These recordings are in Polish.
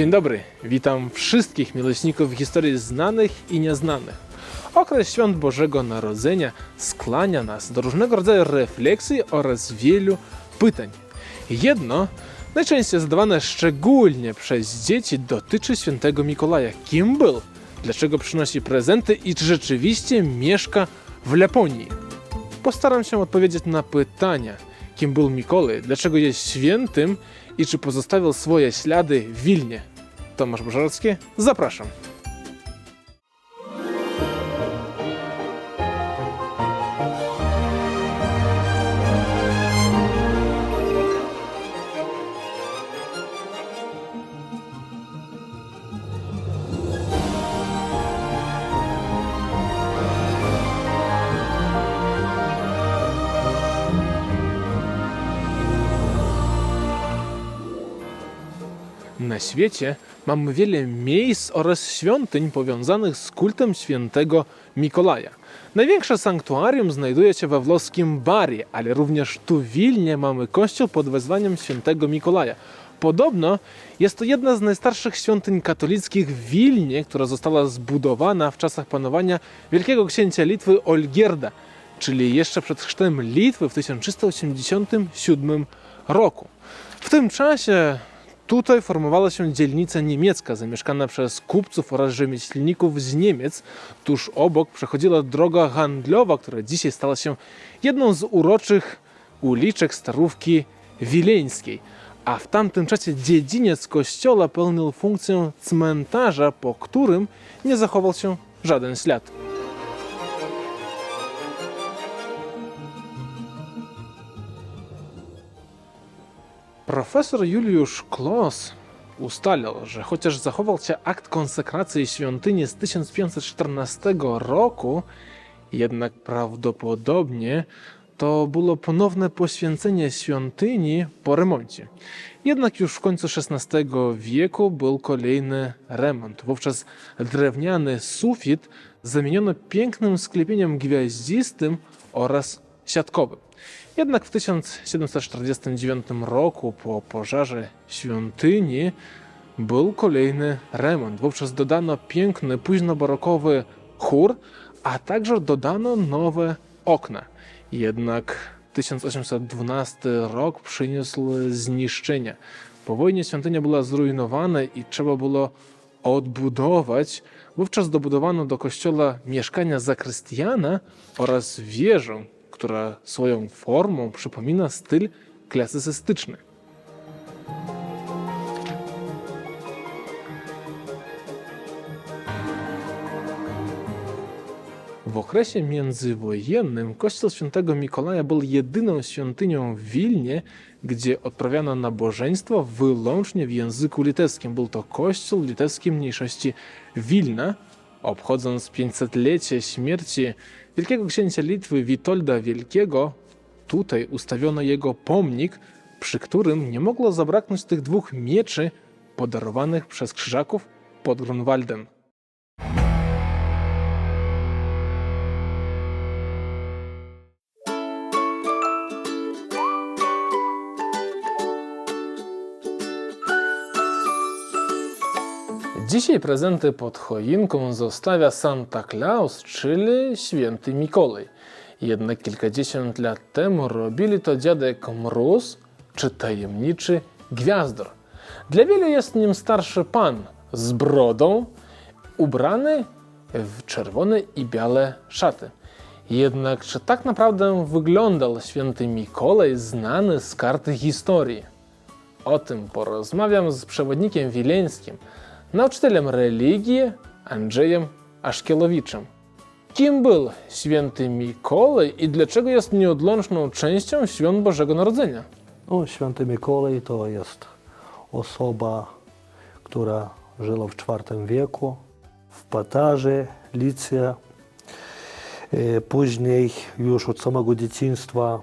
Dzień dobry, witam wszystkich miłośników historii znanych i nieznanych. Okres świąt Bożego Narodzenia skłania nas do różnego rodzaju refleksji oraz wielu pytań. Jedno, najczęściej zadawane szczególnie przez dzieci, dotyczy świętego Mikołaja. Kim był? Dlaczego przynosi prezenty i czy rzeczywiście mieszka w Laponii? Postaram się odpowiedzieć na pytania, kim był Mikołaj, dlaczego jest świętym i czy pozostawił swoje ślady w Wilnie. Tomasz Bożarski, zapraszam. Świecie mamy wiele miejsc oraz świątyń powiązanych z kultem świętego Mikołaja. Największe sanktuarium znajduje się we włoskim Bari, ale również tu w Wilnie mamy kościół pod wezwaniem świętego Mikołaja. Podobno jest to jedna z najstarszych świątyń katolickich w Wilnie, która została zbudowana w czasach panowania wielkiego księcia Litwy Olgierda, czyli jeszcze przed chrztem Litwy w 1387 roku. W tym czasie Tutaj formowała się dzielnica niemiecka, zamieszkana przez kupców oraz rzemieślników z Niemiec. Tuż obok przechodziła droga handlowa, która dzisiaj stała się jedną z uroczych uliczek Starówki Wileńskiej. A w tamtym czasie dziedziniec kościoła pełnił funkcję cmentarza, po którym nie zachował się żaden ślad. Profesor Juliusz Klos ustalił, że chociaż zachował się akt konsekracji świątyni z 1514 roku, jednak prawdopodobnie to było ponowne poświęcenie świątyni po remoncie. Jednak już w końcu XVI wieku był kolejny remont. Wówczas drewniany sufit zamieniono pięknym sklepieniem gwiaździstym oraz siatkowym. Jednak w 1749 roku po pożarze świątyni był kolejny remont. Wówczas dodano piękny, późnobarokowy chór, a także dodano nowe okna. Jednak 1812 rok przyniósł zniszczenia. Po wojnie świątynia była zrujnowana i trzeba było odbudować. Wówczas dobudowano do kościoła mieszkania zakrystiana oraz wieżę, która swoją formą przypomina styl klasycystyczny. W okresie międzywojennym kościół świętego Mikołaja był jedyną świątynią w Wilnie, gdzie odprawiano nabożeństwo wyłącznie w języku litewskim. Był to kościół litewskiej mniejszości Wilna. Obchodząc 500-lecie śmierci wielkiego księcia Litwy Witolda Wielkiego, tutaj ustawiono jego pomnik, przy którym nie mogło zabraknąć tych dwóch mieczy podarowanych przez krzyżaków pod Grunwaldem. Dzisiaj prezenty pod choinką zostawia Santa Claus, czyli święty Mikołaj. Jednak kilkadziesiąt lat temu robili to dziadek Mróz czy tajemniczy Gwiazdor. Dla wielu jest nim starszy pan z brodą, ubrany w czerwone i białe szaty. Jednak czy tak naprawdę wyglądał święty Mikołaj znany z karty historii? O tym porozmawiam z przewodnikiem wileńskim, nauczycielem religii Andrzejem Aszkielowiczem. Kim był święty Mikołaj i dlaczego jest nieodłączną częścią świąt Bożego Narodzenia? Święty Mikołaj to jest osoba, która żyła w IV wieku w Patarze, Licie. Później już od samego dzieciństwa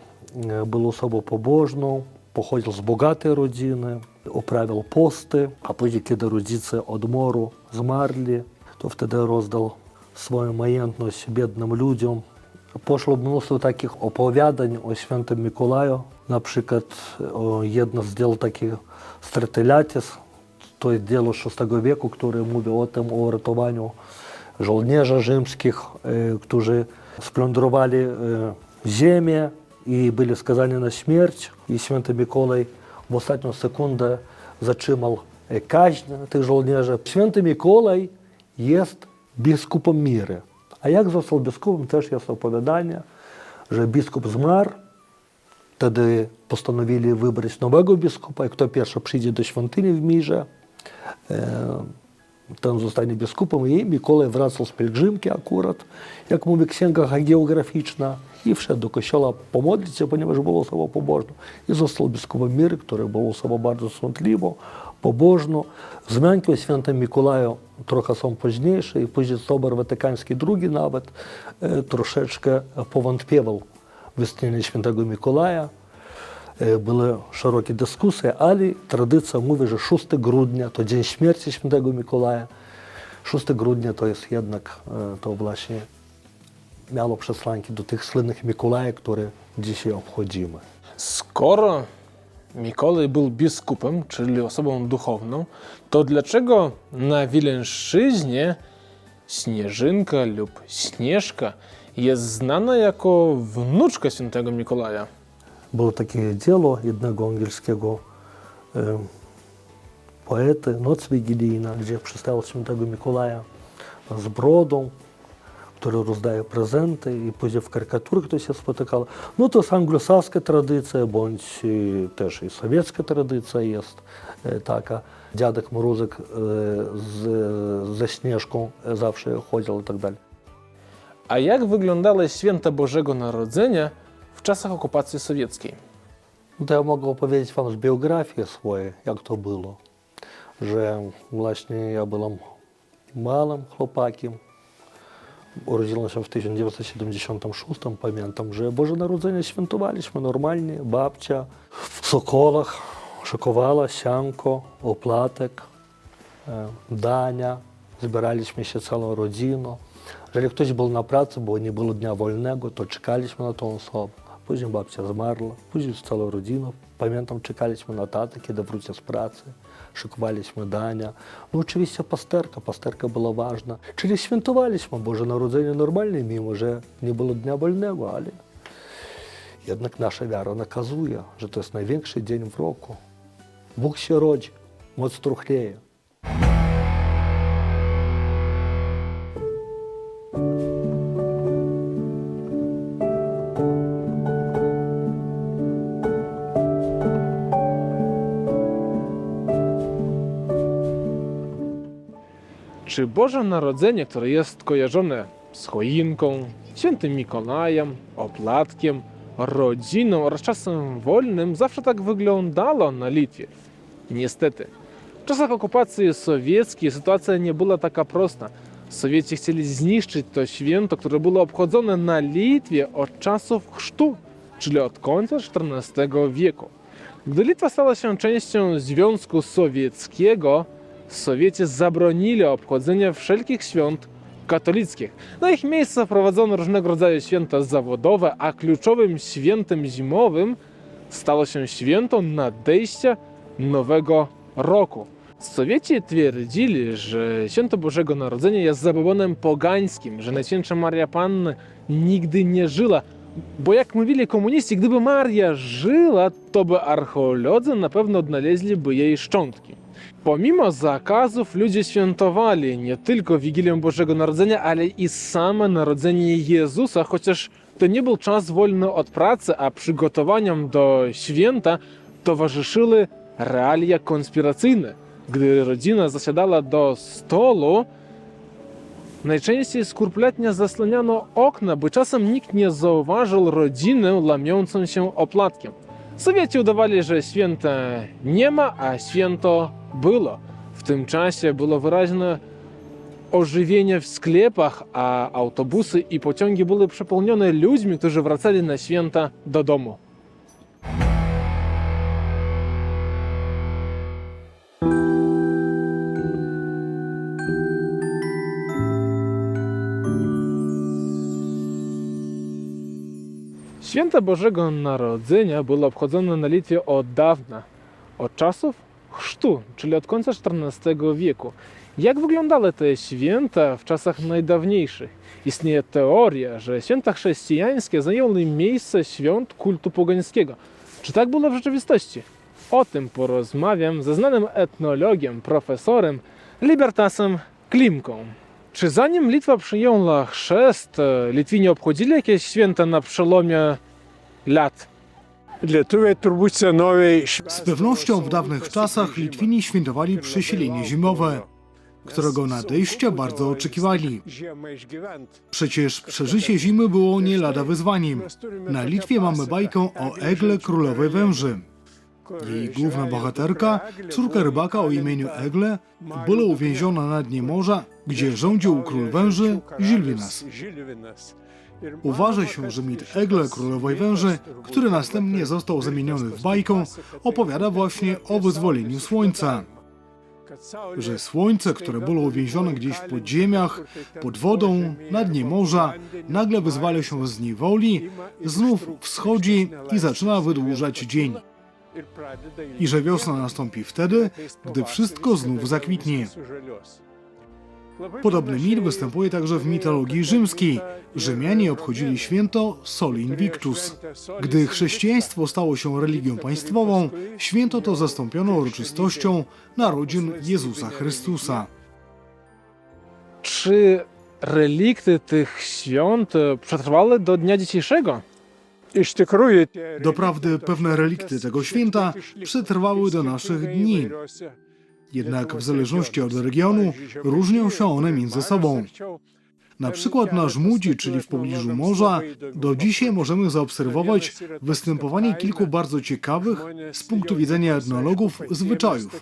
był osobą pobożną, pochodził z bogatej rodziny, uprawiał posty, a później, kiedy rodzice od moru zmarli, to wtedy rozdał swoją majętność biednym ludziom. Poszło mnóstwo takich opowiadań o świętym Mikołaju. Na przykład o, jedno z dzieł takich Stratylatis, to jest dzieło VI wieku, które mówi o tym, o ratowaniu żołnierzy rzymskich, e, którzy splądrowali e, ziemię i byli skazani na śmierć. I święty Mikołaj w ostatnią sekundę zatrzymał e, kaźń tych żołnierzy. Święty Mikołaj jest biskupem Miry. A jak został biskupem, też jest opowiadanie, że biskup zmarł, Wtedy postanowili wybrać nowego biskupa i kto pierwszy przyjdzie do świątyni w Mirze, e, Mikołaj wracał z pielgrzymki akurat, jak mówi księga hagiograficzna i wszedł do kościoła pomodlić się, ponieważ był osobą pobożną. I został biskupem Miry, który był osobą bardzo sądliwą, pobożną. Wzmianki o świętym Mikołaju trochę są późniejsze i później Sobor Watykański II nawet e, troszeczkę powątpiewał w istnienie świętego Mikołaja. Były szerokie dyskusje, ale tradycja mówi, że 6 grudnia to dzień śmierci świętego Mikołaja. 6 grudnia to jest jednak to właśnie miało przesłanki do tych słynnych Mikołaja, które dzisiaj obchodzimy. Skoro Mikołaj był biskupem, czyli osobą duchowną, to dlaczego na Wileńszczyźnie Śnieżynka lub Śnieżka jest znana jako wnuczka świętego Mikołaja? Było takie dzieło jednego angielskiego e, poety, Noc Wigilijna, gdzie przedstawiał świętego Mikołaja z brodą, który rozdaje prezenty i później w karykaturach to się spotykało. No to jest anglosaska tradycja, bądź e, też i sowiecka tradycja jest e, taka. Dziadek Mruzek e, z, ze Śnieżką zawsze chodził i tak dalej. A jak wyglądały święta Bożego Narodzenia czasach okupacji sowieckiej? No to ja mogę opowiedzieć Wam z biografii swojej, jak to było. Że właśnie ja byłem małym chłopakiem. Urodziłem się w 1976, pamiętam, że Boże Narodzenie świętowaliśmy normalnie. Babcia w Sokolach szykowała sianko, oplatek, e, dania. Zbieraliśmy się całą rodziną. Jeżeli ktoś był na pracy, bo nie było dnia wolnego, to czekaliśmy na tą osobę. Później babcia zmarła, później z całą rodziną. Pamiętam, czekaliśmy na tatę, kiedy wróci z pracy. Szykowaliśmy dania. No oczywiście pasterka, pasterka była ważna. Czyli świętowaliśmy Boże Narodzenie normalnie, mimo że nie było dnia wolnego, ale jednak nasza wiara nakazuje, że to jest największy dzień w roku. Bóg się rodzi, moc truchleje. Czy Boże Narodzenie, które jest kojarzone z choinką, świętym Mikołajem, oplatkiem, rodziną oraz czasem wolnym, zawsze tak wyglądało na Litwie? Niestety. W czasach okupacji sowieckiej sytuacja nie była taka prosta. Sowieci chcieli zniszczyć to święto, które było obchodzone na Litwie od czasów chrztu, czyli od końca XIV wieku. Gdy Litwa stała się częścią Związku Sowieckiego, Sowieci zabronili obchodzenia wszelkich świąt katolickich. Na ich miejsce wprowadzono różnego rodzaju święta zawodowe, a kluczowym świętem zimowym stało się święto nadejścia nowego roku. Sowieci twierdzili, że święto Bożego Narodzenia jest zabawonem pogańskim, że Najświętsza Maria Panna nigdy nie żyła, bo jak mówili komuniści, gdyby Maria żyła, to by archeolodzy na pewno odnaleźliby jej szczątki. Pomimo zakazów ludzie świętowali nie tylko Wigilię Bożego Narodzenia, ale i same Narodzenie Jezusa, chociaż to nie był czas wolny od pracy, a przygotowaniom do święta towarzyszyły realia konspiracyjne. Gdy rodzina zasiadała do stolu, najczęściej skrupulatnie zasłaniano okna, by czasem nikt nie zauważył rodziny łamiącą się oplatkiem. Sowieci udawali, że święta nie ma, a święto było. W tym czasie było wyraźne ożywienie w sklepach, a autobusy i pociągi były przepełnione ludźmi, którzy wracali na święta do domu. Święta Bożego Narodzenia było obchodzone na Litwie od dawna, od czasów chrztu, czyli od końca XIV wieku. Jak wyglądały te święta w czasach najdawniejszych? Istnieje teoria, że święta chrześcijańskie zajęły miejsce świąt kultu pogańskiego. Czy tak było w rzeczywistości? O tym porozmawiam ze znanym etnologiem, profesorem Libertasem Klimką. Czy zanim Litwa przyjęła chrzest, Litwini obchodzili jakieś święta na przełomie lat? Z pewnością w dawnych czasach Litwini świętowali przesilenie zimowe, którego nadejścia bardzo oczekiwali. Przecież przeżycie zimy było nie lada wyzwaniem. Na Litwie mamy bajkę o Egle Królowej Węży. Jej główna bohaterka, córka rybaka o imieniu Egle, była uwięziona na dnie morza, gdzie rządził król węży Zilwinas. Uważa się, że mit Egle Królowej Węży, który następnie został zamieniony w bajkę, opowiada właśnie o wyzwoleniu słońca. Że słońce, które było uwięzione gdzieś w podziemiach, pod wodą, na dnie morza, nagle wyzwala się z niewoli, znów wschodzi i zaczyna wydłużać dzień. I że wiosna nastąpi wtedy, gdy wszystko znów zakwitnie. Podobny mit występuje także w mitologii rzymskiej. Rzymianie obchodzili święto Sol Invictus. Gdy chrześcijaństwo stało się religią państwową, święto to zastąpiono uroczystością narodzin Jezusa Chrystusa. Czy relikty tych świąt przetrwały do dnia dzisiejszego? Doprawdy pewne relikty tego święta przetrwały do naszych dni. Jednak w zależności od regionu różnią się one między sobą. Na przykład na Żmudzi, czyli w pobliżu morza, do dzisiaj możemy zaobserwować występowanie kilku bardzo ciekawych z punktu widzenia etnologów zwyczajów.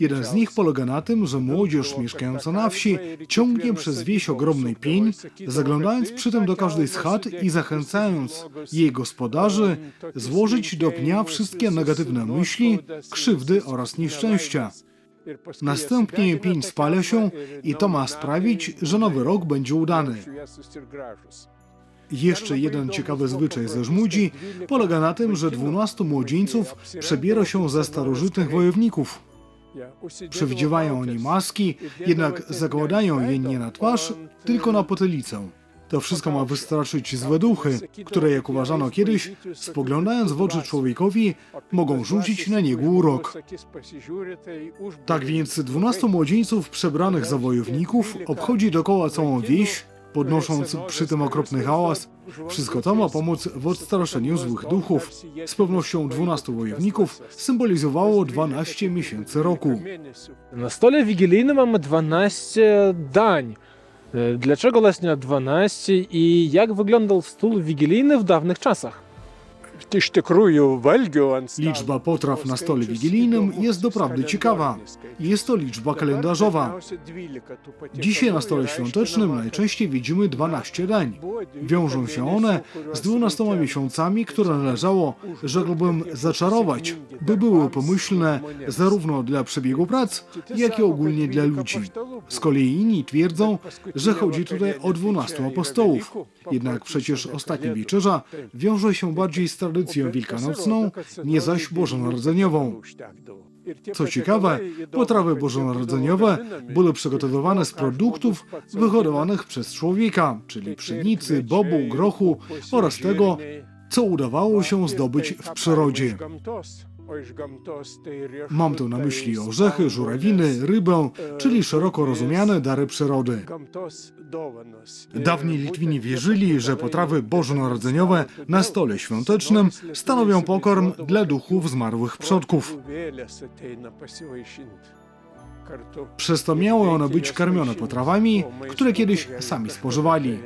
Jeden z nich polega na tym, że młodzież mieszkająca na wsi ciągnie przez wieś ogromny pień, zaglądając przy tym do każdej z chat i zachęcając jej gospodarzy złożyć do pnia wszystkie negatywne myśli, krzywdy oraz nieszczęścia. Następnie pień spala się i to ma sprawić, że nowy rok będzie udany. Jeszcze jeden ciekawy zwyczaj ze Żmudzi polega na tym, że 12 młodzieńców przebiera się za starożytnych wojowników. Przywdziewają oni maski, jednak zakładają je nie na twarz, tylko na potylicę. To wszystko ma wystraszyć złe duchy, które, jak uważano kiedyś, spoglądając w oczy człowiekowi, mogą rzucić na niego urok. Tak więc 12 młodzieńców przebranych za wojowników obchodzi dookoła całą wieś, podnosząc przy tym okropny hałas. Wszystko to ma pomóc w odstraszeniu złych duchów. Z pewnością 12 wojowników symbolizowało 12 miesięcy roku. Na stole wigilijnym mamy 12 dań. E, Dlaczego właśnie 12 i jak wyglądał stół wigilijny w dawnych czasach? Liczba potraw na stole wigilijnym jest doprawdy ciekawa. Jest to liczba kalendarzowa. Dzisiaj na stole świątecznym najczęściej widzimy 12 dań. Wiążą się one z 12 miesiącami, które należało, rzekłbym, zaczarować, by były pomyślne zarówno dla przebiegu prac, jak i ogólnie dla ludzi. Z kolei inni twierdzą, że chodzi tutaj o 12 apostołów. Jednak przecież ostatnia wieczerza wiąże się bardziej z tradycją wielkanocną, nie zaś bożonarodzeniową. Co ciekawe, potrawy bożonarodzeniowe były przygotowywane z produktów wyhodowanych przez człowieka, czyli pszenicy, bobu, grochu oraz tego, co udawało się zdobyć w przyrodzie. Mam tu na myśli orzechy, żurawiny, rybę, czyli szeroko rozumiane dary przyrody. Dawni Litwini wierzyli, że potrawy bożonarodzeniowe na stole świątecznym stanowią pokarm dla duchów zmarłych przodków. Przez to miały one być karmione potrawami, które kiedyś sami spożywali.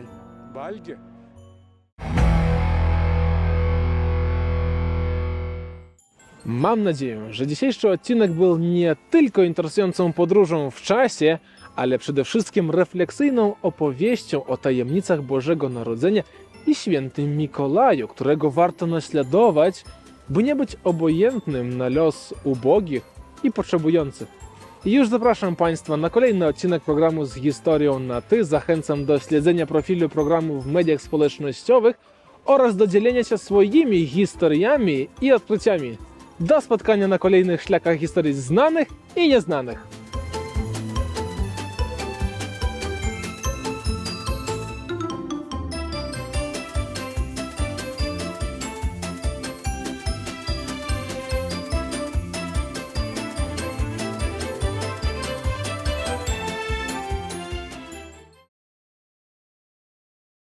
Mam nadzieję, że dzisiejszy odcinek był nie tylko interesującą podróżą w czasie, ale przede wszystkim refleksyjną opowieścią o tajemnicach Bożego Narodzenia i świętym Mikołaju, którego warto naśladować, by nie być obojętnym na los ubogich i potrzebujących. I już zapraszam Państwa na kolejny odcinek programu z historią na Ty. Zachęcam do śledzenia profilu programu w mediach społecznościowych oraz do dzielenia się swoimi historiami i odkryciami. Do spotkania na kolejnych szlakach historii znanych i nieznanych.